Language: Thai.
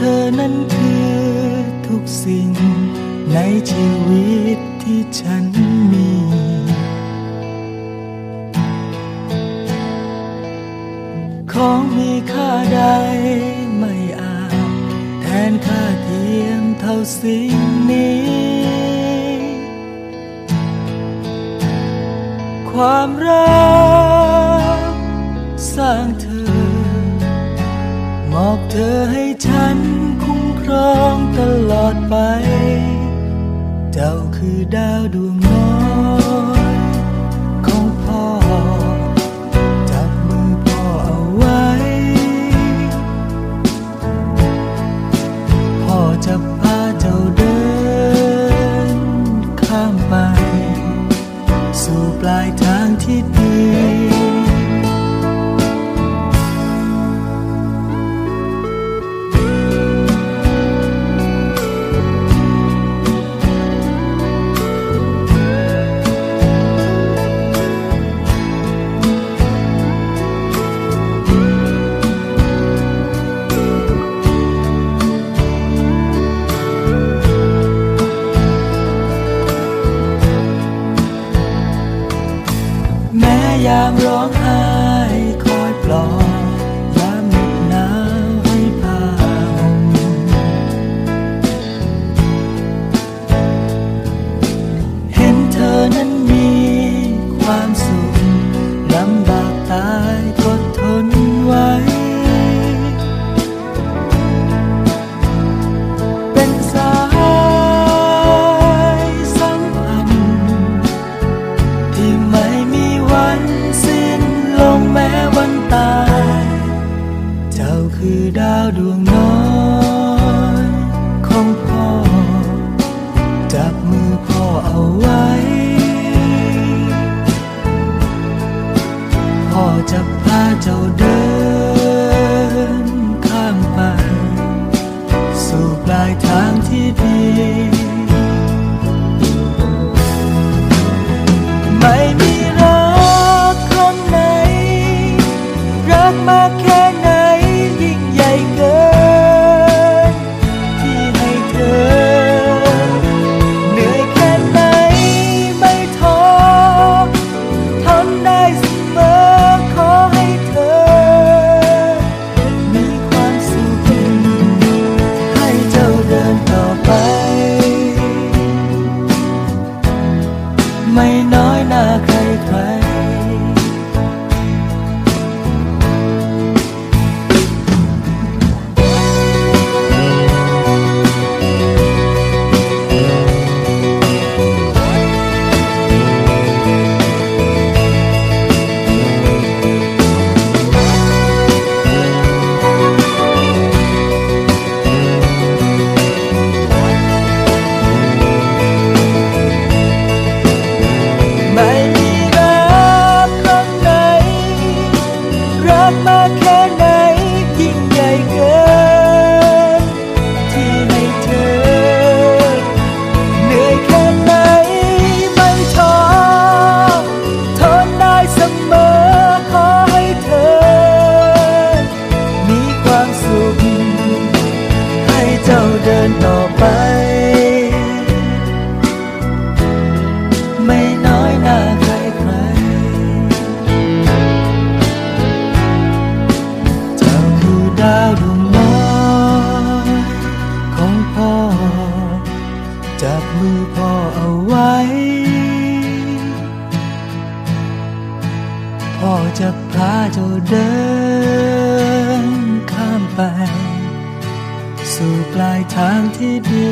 เธอนั้นคือทุกสิ่งในชีวิตที่ฉันมี ของมีค่าใดไม่อาจแทนค่าเทียมเท่าสิ่งนี้ ความรักสร้างเธอ บอกเธอให้ฉันคุ้มครองตลอดไป เจ้าคือดาวดวงน้อยของพ่อ จับมือพ่อเอาไว้ พ่อจะพาเจ้าเดิน ข้ามไป สู่ปลายทาง ยามร มือพ่อเอาไว้ พ่อจะพาเจ้าเดิน mày nói là จะพาเจ้าเดินข้ามไป สู่ปลายทางที่ดี